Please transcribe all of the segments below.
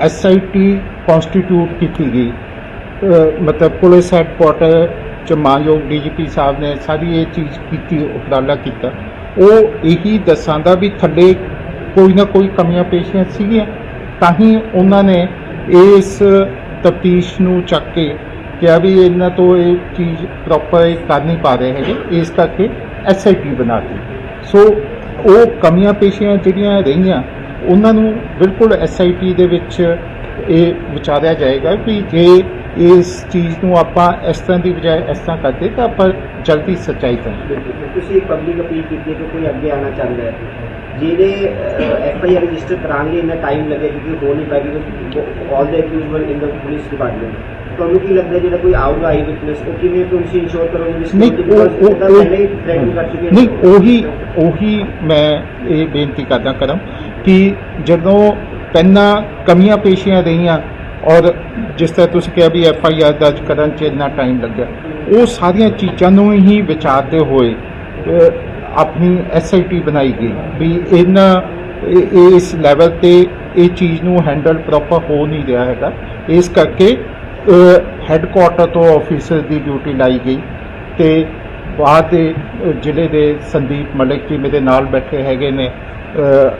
SIT constitute ਕੀਤੀ ਗਈ। ਮਤਲਬ ਪੁਲਿਸ ਹੈੱਡਕੁਆਟਰ ਚ ਮਾਨਯੋਗ ਡੀਜੀਪੀ ਸਾਹਿਬ ਨੇ ਸਾਰੀ ਇਹ ਚੀਜ਼ ਕੀਤੀ, ਉਪਰਾਲਾ ਕੀਤਾ। ਉਹ ਇਹੀ ਦੱਸਾਂਦਾ ਵੀ ਥੱਲੇ ਕੋਈ ਨਾ ਕੋਈ ਕਮੀਆਂ ਪੇਸ਼ੀਆਂ ਸੀਗੀਆਂ, ਤਾਂ ਹੀ ਉਹਨਾਂ ਨੇ ਇਸ ਤਫਤੀਸ਼ ਨੂੰ ਚੱਕ ਕੇ ਕਿਹਾ ਵੀ ਇਹਨਾਂ ਤੋਂ ਇਹ ਚੀਜ਼ ਪ੍ਰੋਪਰ ਕਰ ਨਹੀਂ ਪਾ ਰਹੇ ਹੈਗੇ, ਇਸ ਕਰਕੇ ਐਸਆਈਟੀ ਬਣਾਤੀ ਸੋ ਉਹ ਕਮੀਆਂ ਪੇਸ਼ੀਆਂ ਜਿਹੜੀਆਂ ਰਹੀਆਂ ਉਹਨਾਂ ਨੂੰ ਬਿਲਕੁਲ ਐਸਆਈਟੀ ਦੇ ਵਿੱਚ ਇਹ ਵਿਚਾਰਿਆ ਜਾਏਗਾ ਕਿ ਜੇ ਇਸ ਚੀਜ਼ ਨੂੰ ਆਪਾਂ ਇਸ ਤਰ੍ਹਾਂ ਦੀ ਬਜਾਏ ਇਸ ਤਰ੍ਹਾਂ ਕਰਦੇ ਤਾਂ ਆਪਾਂ ਜਲਦੀ ਸੱਚਾਈ ਕਰਾਂਗੇ। ਤੁਸੀਂ ਪਬਲਿਕ ਅਪੀਲ ਕੀਤੀ ਕਿ ਕੋਈ ਅੱਗੇ ਆਣਾ ਚਾਹੁੰਦਾ ਹੈ। ਜਿਹੜੇ ਐਫ ਆਈ ਆਰ ਰਜਿਸਟਰ ਕਰਾਂਗੇ ਇੰਨਾ ਟਾਈਮ ਲੱਗੇ ਕਿਉਂਕਿ ਹੋ ਨਹੀਂ ਪਾਏਗੀ ਆਲ ਦੇ ਅਕਿਊਜ਼ ਵਰ ਇਨ ਦਾ ਪੁਲਿਸ ਡਿਪਾਰਟਮੈਂਟ ਤੁਹਾਨੂੰ ਕੀ ਲੱਗਦਾ ਜਿਹੜਾ ਕੋਈ ਆਊਗਾ ਆਈ ਵਿਟਨੈਸ ਉਹ ਕਿਵੇਂ ਤੁਸੀਂ ਇੰਸ਼ੋਰ ਕਰੋਗੇ ਜਿਸ ਨਹੀਂ ਉਹ ਨਹੀਂ ਉਹੀ ਉਹੀ ਮੈਂ ਇਹ ਬੇਨਤੀ ਕਰਦਾ ਕਰਮ ਕਿ ਜਦੋਂ ਪਹਿਲਾਂ ਕਮੀਆਂ ਪੇਸ਼ੀਆਂ ਰਹੀਆਂ ਔਰ ਜਿਸ ਤਰ੍ਹਾਂ ਤੁਸੀਂ ਕਿਹਾ ਵੀ ਐਫ ਆਈ ਆਰ ਦਰਜ ਕਰਨ 'ਚ ਇੰਨਾ ਟਾਈਮ ਲੱਗਿਆ, ਉਹ ਸਾਰੀਆਂ ਚੀਜ਼ਾਂ ਨੂੰ ਹੀ ਵਿਚਾਰਦੇ ਹੋਏ ਆਪਣੀ ਐਸ ਆਈ ਟੀ ਬਣਾਈ ਗਈ ਵੀ ਇਹਨਾਂ ਇਸ ਲੈਵਲ ਤੇ ਇਹ ਚੀਜ਼ ਨੂੰ ਹੈਂਡਲ ਪ੍ਰੋਪਰ ਹੋ ਨਹੀਂ ਰਿਹਾ ਹੈਗਾ। ਇਸ ਕਰਕੇ ਹੈੱਡਕੁਆਟਰ ਤੋਂ ਆਫੀਸਰ ਦੀ ਡਿਊਟੀ ਲਾਈ ਗਈ ਤੇ ਬਾਅਦ ਦੇ ਜ਼ਿਲ੍ਹੇ ਦੇ ਸੰਦੀਪ ਮਲਿਕ ਜੀ ਮੇਰੇ ਨਾਲ ਬੈਠੇ ਹੈਗੇ ਨੇ।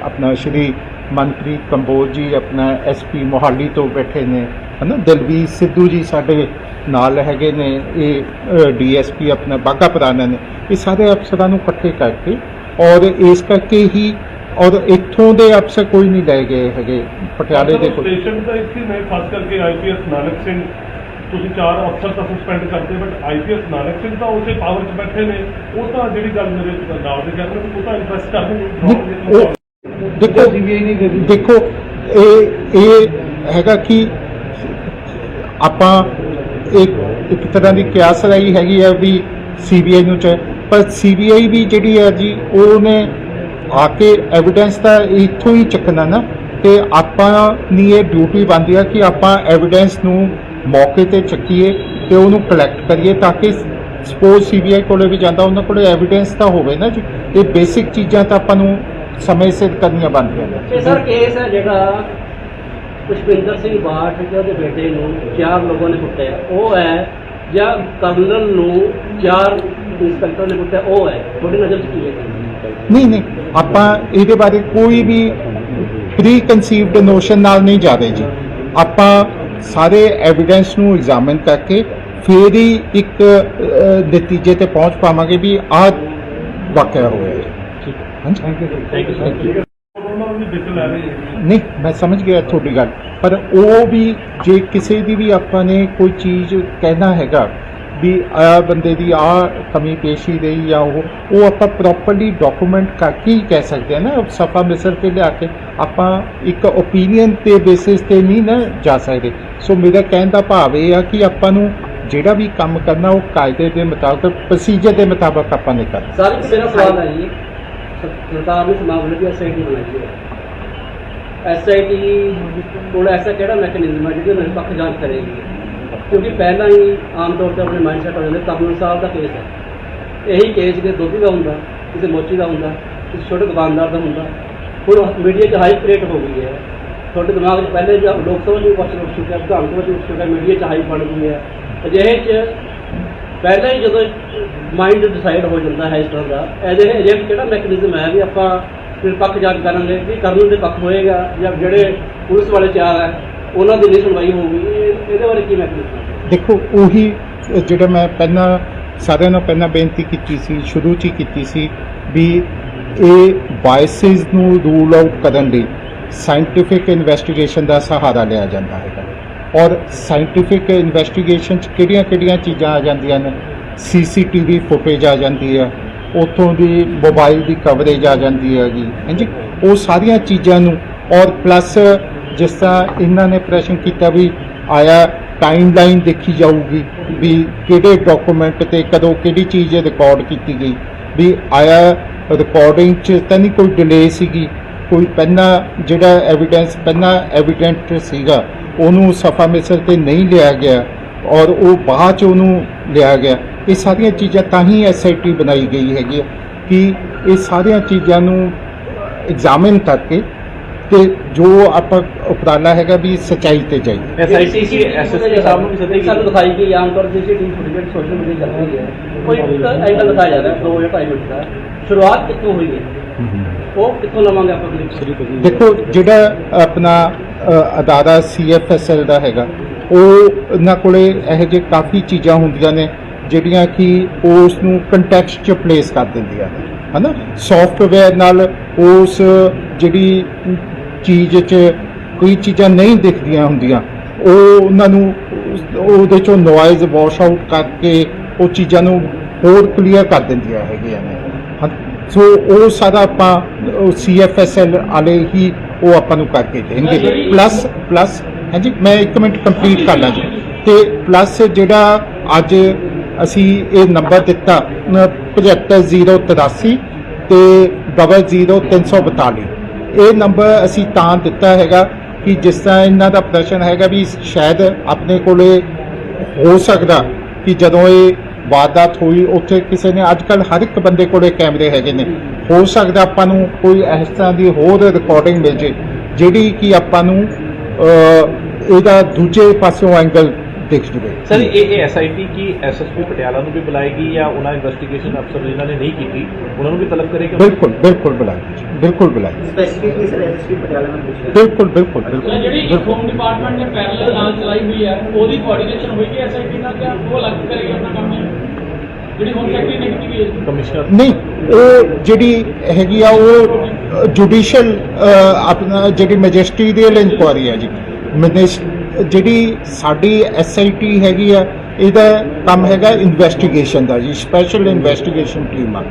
ਆਪਣਾ ਸ਼੍ਰੀ ਮਨਪ੍ਰੀਤ ਕੰਬੋਜ ਜੀ, ਆਪਣਾ ਐਸਪੀ ਮੋਹਾਲੀ ਤੋਂ ਬੈਠੇ ਨੇ। ਹਨਾ? ਦਲਵੀਰ ਸਿੱਧੂ ਜੀ ਸਾਡੇ ਨਾਲ ਹੈਗੇ ਨੇ। ਇਹ ਡੀਐਸਪੀ ਆਪਣਾ ਬਾਗਾ ਪੁਰਾਣਾ ਨੇ। ਇਹ ਸਾਰੇ ਅਫਸਰਾਂ ਨੂੰ ਇਕੱਠੇ ਕਰਕੇ ਔਰ ਇਸ ਕਰਕੇ ਹੀ ਔਰ ਇੱਥੋਂ ਦੇ ਅਫਸਰ ਕੋਈ ਨਹੀਂ ਲੈ ਗਏ ਹੈਗੇ, ਪਟਿਆਲੇ ਦੇ ਕੋਈ ਸਟੇਸ਼ਨ ਦਾ ਇੱਥੇ ਮੈਂ ਖਾਸ ਕਰਕੇ ਆਈਪੀਐਸ ਨਾਨਕ ਸਿੰਘ। ਤੁਸੀਂ ਚਾਰ ਅਫਸਰ ਤਾਂ ਸਸਪੈਂਡ ਕਰਦੇ ਬਟ ਆਈਪੀਐਸ ਨਾਨਕ ਸਿੰਘ ਤਾਂ ਉਸੇ ਪਾਵਰ 'ਚ ਬੈਠੇ ਨੇ। ਉਹ ਤਾਂ ਜਿਹੜੀ ਗੱਲ ਮੇਰੇ ਨਾਲ ਦੇ ਕਹਿੰਦੇ ਉਹ ਤਾਂ ਇੰਟਰਸਟ ਕਰਦੇ ਦੇਖੋ ਦੇਖੋ ਇਹ ਇਹ ਹੈਗਾ ਕਿ ਆਪਾਂ ਇੱਕ ਇੱਕ ਤਰ੍ਹਾਂ ਦੀ ਕਿਆਸ ਰਾਈ ਹੈਗੀ ਆ ਵੀ ਸੀਬੀਆਈ ਨੂੰ ਚਾਹੇ ਪਰ ਸੀਬੀਆਈ ਵੀ ਜਿਹੜੀ ਹੈ ਜੀ ਉਹਨੇ ਆ ਕੇ ਐਵੀਡੈਂਸ ਤਾਂ ਇੱਥੋਂ ਹੀ ਚੱਕਣਾ ਨਾ। ਤੇ ਆਪਾਂ ਦੀ ਇਹ ਡਿਊਟੀ ਬਣਦੀ ਆ ਕਿ ਆਪਾਂ ਐਵੀਡੈਂਸ ਨੂੰ ਮੌਕੇ ਤੇ ਚੱਕੀਏ ਤੇ ਉਹਨੂੰ ਕਲੈਕਟ ਕਰੀਏ ਤਾਂ ਕਿ ਸਪੋਜ਼ ਸੀਬੀਆਈ ਕੋਲੇ ਵੀ ਜਾਂਦਾ ਉਹਨਾਂ ਕੋਲੇ ਐਵੀਡੈਂਸ ਤਾਂ ਹੋਵੇ ਨਾ ਜੀ। ਇਹ ਬੇਸਿਕ ਚੀਜ਼ਾਂ ਤਾਂ ਆਪਾਂ ਨੂੰ ਸਮੇਂ ਸਿਰ ਕਰਨੀਆਂ ਬਣਦੀਆਂ ਨੇ। ਇਹ ਸਰ ਕੇਸ ਹੈ ਜਿਹੜਾ ਪੁਸ਼ਪਿੰਦਰ ਸਿੰਘ ਬਾਠ ਤੇ ਉਹਦੇ ਬੇਟੇ ਨੂੰ ਚਾਰ ਲੋਕਾਂ ਨੇ ਕੁੱਟਿਆ। ਉਹ ਹੈ ਜਾਂ ਕਰਨਲ ਨੂੰ ਚਾਰ ਇੰਸਪੈਕਟਰ ਨੇ ਕੁੱਟਿਆ ਉਹ ਹੈ। ਤੁਹਾਡੀ ਨਜ਼ਰ 'ਚ ਕੀ ਹੈ? ਨਹੀਂ ਨਹੀਂ ਆਪਾਂ ਇਹਦੇ ਬਾਰੇ ਕੋਈ ਵੀ ਪ੍ਰੀ ਕਨਸੀਵਡ ਨੋਸ਼ਨ ਨਾਲ ਨਹੀਂ ਜਾ ਰਹੇ ਜੀ। ਆਪਾਂ ਸਾਰੇ ਐਵੀਡੈਂਸ ਨੂੰ ਐਗਜ਼ਾਮਿਨ ਕਰਕੇ ਫਿਰ ਹੀ ਇੱਕ ਨਤੀਜੇ ਤੇ ਪਹੁੰਚ ਪਾਵਾਂਗੇ ਵੀ ਆਹ ਵਾਕਿਆ ਹੋਇਆ ਹੈ। ਠੀਕ ਥੈਂਕ ਯੂ ਨਹੀਂ ਮੈਂ ਸਮਝ ਗਿਆ ਤੁਹਾਡੀ ਗੱਲ। ਪਰ ਉਹ ਵੀ ਜੇ ਕਿਸੇ ਦੀ ਵੀ ਆਪਾਂ ਨੇ ਕੋਈ ਚੀਜ਼ ਕਹਿਣਾ ਹੈਗਾ ਵੀ ਆ ਬੰਦੇ ਦੀ ਆ ਕਮੀ ਪੇਸ਼ੀ ਰਹੀ ਜਾਂ ਉਹ ਉਹ ਆਪਾਂ ਪ੍ਰੋਪਰਲੀ ਡਾਕੂਮੈਂਟ ਕਰਕੇ ਹੀ ਕਹਿ ਸਕਦੇ ਹਾਂ ਨਾ, ਸਫਾ ਮਿਸਰ ਤੇ ਲਿਆ ਕੇ ਆਪਾਂ ਇੱਕ ਓਪੀਨੀਅਨ ਤੇ ਬੇਸਿਸ ਤੇ ਨਹੀਂ ਨਾ ਜਾ ਸਕਦੇ। ਸੋ ਮੇਰਾ ਕਹਿਣ ਦਾ ਭਾਵ ਇਹ ਆ ਕਿ ਆਪਾਂ ਨੂੰ ਜਿਹੜਾ ਵੀ ਕੰਮ ਕਰਨਾ, ਉਹ ਕਾਇਦੇ ਦੇ ਮੁਤਾਬਕ ਪ੍ਰੋਸੀਜਰ ਦੇ ਮੁਤਾਬਕ ਆਪਾਂ ਨੇ ਕਰਨਾ। ਸਰ, ਮੇਰਾ ਸਵਾਲ ਹੈ ਜੀ, ਸਰਕਾਰ ਨੇ ਸਮਾਜ ਲਈ ਐਸਆਈਟੀ ਬਣਾਈ ਹੈ। ਐਸਆਈਟੀ ਕੋਲ ਐਸਾ ਕਿਹੜਾ ਮੈਕੈਨਿਜ਼ਮ ਹੈ ਜਿਹਦੇ ਨਾਲ ਜਾਂਚ ਕਰੇਗੀ? ਕਿਉਂਕਿ ਪਹਿਲਾਂ ਹੀ ਆਮ ਤੌਰ ਤੇ ਆਪਣੇ ਮਾਈਂਡਸੈਟ ਹੋ ਜਾਂਦੇ ਕਾਨੂੰਨ ਸਾਹਿਬ ਦਾ ਕੇਸ ਹੈ। ਇਹੀ ਕੇਸ ਦੇ ਦੋਧੀ ਦਾ ਹੁੰਦਾ, ਕਿਸੇ ਮੋਚੀ ਦਾ ਹੁੰਦਾ, ਕਿਸੇ ਛੋਟੇ ਦੁਕਾਨਦਾਰ ਦਾ ਹੁੰਦਾ, ਹੁਣ ਮੀਡੀਆ 'ਚ ਹਾਈ ਕ੍ਰੀਏਟ ਹੋ ਗਈ ਹੈ। ਤੁਹਾਡੇ ਦਿਮਾਗ 'ਚ ਪਹਿਲੇ ਜੋ ਲੋਕ ਸਭਾ ਦੀ ਕੁਐਸਚਨ ਉੱਠ ਚੁੱਕਿਆ ਵਿਧਾਨ ਸਭਾ 'ਚ ਉੱਠ ਚੁੱਕਿਆ ਮੀਡੀਆ 'ਚ ਹਾਈ ਬਣ ਗਈ ਹੈ। ਅਜਿਹੇ 'ਚ ਪਹਿਲਾਂ ਹੀ ਜਦੋਂ ਮਾਈਂਡ ਡਿਸਾਈਡ ਹੋ ਜਾਂਦਾ ਹੈ ਇਸ ਤਰ੍ਹਾਂ ਦਾ ਇਹਦੇ ਅਜਿਹਾ ਕਿਹੜਾ ਮੈਕੈਨਿਜ਼ਮ ਹੈ ਵੀ ਆਪਾਂ ਫਿਰ ਪੱਖ ਜਾਂਚ ਕਰਾਂਗੇ, ਵੀ ਕਰਨ ਦੇ ਪੱਖ ਹੋਏਗਾ, ਜਾਂ ਜਿਹੜੇ ਪੁਲਿਸ ਵਾਲੇ ਚਾਰ ਹੈ ਉਹਨਾਂ ਦੀ ਨਹੀਂ ਸੁਣਵਾਈ ਹੋਊਗੀ। ਇਹ- ਇਹਦੇ ਬਾਰੇ ਕੀ ਮੈਕੈਨਿਜ਼ਮ ਦੇਖੋ, ਉਹੀ ਜਿਹੜਾ ਮੈਂ ਪਹਿਲਾਂ ਸਾਰਿਆਂ ਨੂੰ ਪਹਿਲਾਂ ਬੇਨਤੀ ਕੀਤੀ ਸੀ, ਸ਼ੁਰੂ 'ਚ ਹੀ ਕੀਤੀ ਸੀ ਵੀ ਇਹ ਬਾਇਸਿਸ ਨੂੰ ਰੂਲ ਆਊਟ ਕਰਨ ਲਈ ਸਾਇੰਟੀਫਿਕ ਇਨਵੈਸਟੀਗੇਸ਼ਨ ਦਾ ਸਹਾਰਾ ਲਿਆ ਜਾਂਦਾ ਹੈਗਾ। ਔਰ ਸਾਇੰਟੀਫਿਕ ਇਨਵੈਸਟੀਗੇਸ਼ਨ 'ਚ ਕਿਹੜੀਆਂ-ਕਿਹੜੀਆਂ ਚੀਜ਼ਾਂ ਆ ਜਾਂਦੀਆਂ ਨੇ? ਸੀਸੀਟੀਵੀ ਫੁਟੇਜ ਆ ਜਾਂਦੀ ਹੈ ਉੱਥੋਂ ਦੀ ਮੋਬਾਈਲ ਦੀ ਕਵਰੇਜ ਆ ਜਾਂਦੀ ਹੈਗੀ। ਹਾਂਜੀ, ਉਹ ਸਾਰੀਆਂ ਚੀਜ਼ਾਂ ਨੂੰ, ਔਰ ਪਲੱਸ ਜਿਸ ਤਰ੍ਹਾਂ ਇਹਨਾਂ ਨੇ ਪ੍ਰਸ਼ਨ ਕੀਤਾ ਵੀ ਆਇਆ ਟਾਈਮਲਾਈਨ ਦੇਖੀ ਜਾਊਗੀ ਵੀ ਕਿਹੜੇ ਡਾਕੂਮੈਂਟ ਤੇ ਕਦੋਂ ਕਿਹੜੀ ਚੀਜ਼ ਰਿਕਾਰਡ ਕੀਤੀ ਗਈ, ਵੀ ਆਇਆ ਰਿਕਾਰਡਿੰਗ 'ਚ ਤਾਂ ਨਹੀਂ ਕੋਈ ਡਿਲੇ ਸੀਗੀ, ਕੋਈ ਪਹਿਲਾਂ ਜਿਹੜਾ ਐਵੀਡੈਂਸ ਪਹਿਲਾਂ ਐਵੀਡੈਂਟ ਸੀਗਾ, ਉਹਨੂੰ ਸਫਾ ਮਿਸਰ ਤੇ ਨਹੀਂ ਲਿਆ ਗਿਆ ਔਰ ਉਹ ਬਾਅਦ ਚ ਉਹਨੂੰ ਲਿਆ ਗਿਆ। ਇਹ ਸਾਰੀਆਂ ਚੀਜ਼ਾਂ ਤਾਂ ਹੀ ਐਸਆਈਟੀ ਬਣਾਈ ਗਈ ਹੈਗੀ ਹੈ ਕਿ ਇਹ ਸਾਰੀਆਂ ਚੀਜ਼ਾਂ ਨੂੰ ਐਗਜ਼ਾਮਿਨ ਕਰਕੇ ਤੇ ਜੋ ਆਪਾਂ ਉਪਰਾਲਾ ਹੈਗਾ ਵੀ ਸਚਾਈ ਤੇ ਜਾਈ ਐਸਆਈਟੀ ਸੀ ਐਸਐਸਪੀ ਸਾਹਿਬ ਨੂੰ ਵੀ ਸੱਦੇ ਸਾਨੂੰ ਦਿਖਾਈ ਗਈ ਆਮ ਤੌਰ ਤੇ ਸੀਸੀਟੀਵੀ ਫੁਟੇਜ ਸੋਸ਼ਲ ਮੀਡੀਆ ਚੱਲ ਰਹੀ ਹੈ ਕੋਈ ਇੱਕ ਐਂਗਲ ਦਿਖਾਇਆ ਜਾ ਰਿਹਾ ਹੈ, ਦੋ ਜਾਂ ਢਾਈ ਮਿੰਟ ਦਾ। ਸ਼ੁਰੂਆਤ ਕਿੱਥੋਂ ਹੋਈ ਹੈ? ਉਹ ਕਿੱਥੋਂ ਲਵਾਂਗੇ ਆਪਾਂ ਕਲਿੱਪ ਦੇਖੋ। ਜਿਹੜਾ ਆਪਣਾ ਅਦਾਰਾ ਸੀਐਫਐਸਐਲ ਦਾ ਹੈਗਾ ਉਹ ਇਹਨਾਂ ਕੋਲੇ ਇਹੋ ਜਿਹੇ ਕਾਫੀ ਚੀਜ਼ਾਂ ਹੁੰਦੀਆਂ ਨੇ ਜਿਹੜੀਆਂ ਕਿ ਉਸ ਨੂੰ ਕੰਟੈਕਸਟ ਚ ਪਲੇਸ ਕਰ ਦਿੰਦੀਆਂ ਨੇ। ਹਨਾ? ਸੌਫਟਵੇਅਰ ਨਾਲ ਉਸ ਜਿਹੜੀ ਚੀਜ਼ 'ਚ ਕੋਈ ਚੀਜ਼ਾਂ ਨਹੀਂ ਦਿਖਦੀਆਂ ਹੁੰਦੀਆਂ। ਉਹ ਉਹਨਾਂ ਨੂੰ ਉਹਦੇ ਚੋਂ ਨੋਇਜ਼ ਵਾਸ਼ ਆਊਟ ਕਰਕੇ ਉਹ ਚੀਜ਼ਾਂ ਨੂੰ ਹੋਰ ਕਲੀਅਰ ਕਰ ਦਿੰਦੀਆਂ ਹੈਗੀਆਂ ਨੇ। ਸੋ ਉਹ ਸਾਰਾ ਆਪਾਂ ਸੀਐਫਐਸਐਲ ਵਾਲੇ ਹੀ ਉਹ ਆਪਾਂ ਨੂੰ ਕਰਕੇ ਦੇਣਗੇ। ਪਲੱਸ ਪਲੱਸ ਹਾਂਜੀ ਮੈਂ ਇੱਕ ਮਿੰਟ ਕੰਪਲੀਟ ਕਰ ਲਾਂ ਜੀ। ਤੇ ਪਲੱਸ ਜਿਹੜਾ ਅੱਜ ਅਸੀਂ ਇਹ ਨੰਬਰ ਦਿੱਤਾ ਅ, 75083 ਤੇ 00342 ਇਹ ਨੰਬਰ ਅਸੀਂ ਤਾਂ ਦਿੱਤਾ ਹੈਗਾ ਕਿ ਜਿਸ ਤਰ੍ਹਾਂ ਇਹਨਾਂ ਦਾ ਪ੍ਰਸ਼ਨ ਹੈਗਾ ਵੀ ਸ਼ਾਇਦ ਆਪਣੇ ਕੋਲੇ ਹੋ ਸਕਦਾ ਕਿ ਜਦੋਂ ਇਹ ਵਾਰਦਾਤ ਹੋਈ, ਉੱਥੇ ਕਿਸੇ ਨੇ ਅੱਜ ਕੱਲ ਹਰ ਇੱਕ ਬੰਦੇ ਕੋਲੇ ਕੈਮਰੇ ਹੈਗੇ ਨੇ। ਹੋ ਸਕਦਾ ਆਪਾਂ ਨੂੰ ਕੋਈ ਇਸ ਤਰ੍ਹਾਂ ਦੀ ਹੋਰ ਰਿਕਾਰਡਿੰਗ ਮਿਲ ਜੇ, ਜਿਹੜੀ ਕਿ ਆਪਾਂ ਨੂੰ ਇਹਦਾ ਦੂਜੇ ਪਾਸਿਓਂ ਐਂਗਲ ਦਿਖ ਜਵੇ ਸਰ ਇਹ ਇਹ ਐਸਆਈਟੀ ਕੀ ਐਸਐਸਪੀ ਪਟਿਆਲਾ ਨੂੰ ਵੀ ਬੁਲਾਏਗੀ ਜਾਂ ਉਹਨਾਂ ਇਨਵੈਸਟੀਗੇਸ਼ਨ ਅਫਸਰ ਜਿਨ੍ਹਾਂ ਨੇ ਨਹੀਂ ਕੀਤੀ? ਉਹਨਾਂ ਨੂੰ ਵੀ ਤਲਬ ਕਰੇਗੀ ਬਿਲਕੁਲ ਬਿਲਕੁਲ ਬੁਲਾਈ ਬਿਲਕੁਲ ਬੁਲਾਈ ਸਪੈਸੀਫਿਕਲੀ ਸਰ ਐਸਐਸਪੀ ਪਟਿਆਲਾ ਨੇ ਪੁੱਛਿਆ। ਬਿਲਕੁਲ ਬਿਲਕੁਲ ਬਿਲਕੁਲ ਜਿਹੜੀ ਬਿਲਕੁਲ। ਹੋਮ ਡਿਪਾਰਟਮੈਂਟ ਨੇ ਪੈਰਲਲ ਨਾਲ ਚਲਾਈ ਹੋਈ ਹੈ ਉਹਦੀ ਕੋਆਰਡੀਨੇਸ਼ਨ ਹੋਏਗੀ ਐਸਆਈਟੀ ਨਾਲ ਜਾਂ ਉਹ ਅਲੱਗ ਕਰੇਗੀ ਆਪਣਾ ਕੰਮ ਹੈ? ਜਿਹੜੀ ਹੋਮ ਸੈਕਟਰੀ ਨੇ ਕੀਤੀ ਹੋਈ ਹੈ। ਕਮਿਸ਼ਨਰ ਨਹੀਂ ਉਹ ਜਿਹੜੀ ਹੈਗੀ ਆ ਉਹ ਜੁਡੀਸ਼ੀਅਲ ਆਪਣਾ ਜਿਹੜੀ ਮੈਜਿਸਟਰੀਅਲ ਇਨਕੁਆਰੀ ਹੈ ਜੀ। ਜਿਹੜੀ ਸਾਡੀ ਐਸਆਈਟੀ ਹੈਗੀ ਆ, ਇਹਦਾ ਕੰਮ ਹੈਗਾ ਇਨਵੈਸਟੀਗੇਸ਼ਨ ਦਾ ਜੀ ਸਪੈਸ਼ਲ ਇਨਵੈਸਟੀਗੇਸ਼ਨ ਟੀਮ ਆ।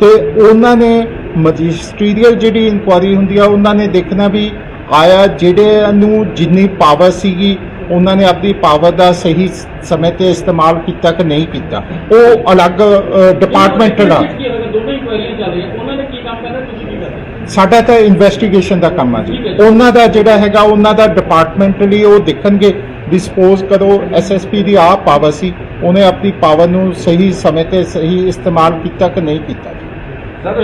ਤੇ ਉਹਨਾਂ ਨੇ ਮੈਜਿਸਟਰੀਅਲ ਜਿਹੜੀ ਇਨਕੁਆਰੀ ਹੁੰਦੀ ਆ, ਉਹਨਾਂ ਨੇ ਦੇਖਣਾ ਵੀ ਆਇਆ ਜਿਹੜੇ ਨੂੰ ਜਿੰਨੀ ਪਾਵਰ ਸੀਗੀ, ਉਹਨਾਂ ਨੇ ਆਪਣੀ ਪਾਵਰ ਦਾ ਸਹੀ ਸਮੇਂ ਤੇ ਇਸਤੇਮਾਲ ਕੀਤਾ ਕਿ ਨਹੀਂ ਕੀਤਾ। ਉਹ ਅਲੱਗ ਡਿਪਾਰਟਮੈਂਟ ਦਾ ਕੀ ਹੋਵੇਗਾ ਦੋਨੋਂ ਇਨਕੁਆਇਰੀਆਂ ਚੱਲ ਰਹੀਆਂ ਉਹਨਾਂ ਨੇ ਕੀ ਕੰਮ ਕਰਨਾ ਤੁਸੀਂ ਕੀ ਕਰਦੇ ਸਾਡਾ ਤਾਂ ਇਨਵੈਸਟੀਗੇਸ਼ਨ ਦਾ ਕੰਮ ਆ ਜੀ। ਉਹਨਾਂ ਦਾ ਜਿਹੜਾ ਹੈਗਾ, ਉਹਨਾਂ ਦਾ ਡਿਪਾਰਟਮੈਂਟਲੀ ਉਹ ਦੇਖਣਗੇ ਵੀ ਸਪੋਜ਼ ਕਰੋ ਐਸਐਸਪੀ ਦੀ ਆ ਪਾਵਰ ਸੀ, ਉਹਨੇ ਆਪਣੀ ਪਾਵਰ ਨੂੰ ਸਹੀ ਸਮੇਂ ਤੇ ਸਹੀ ਇਸਤੇਮਾਲ ਕੀਤਾ ਕਿ ਨਹੀਂ ਕੀਤਾ ਸਰ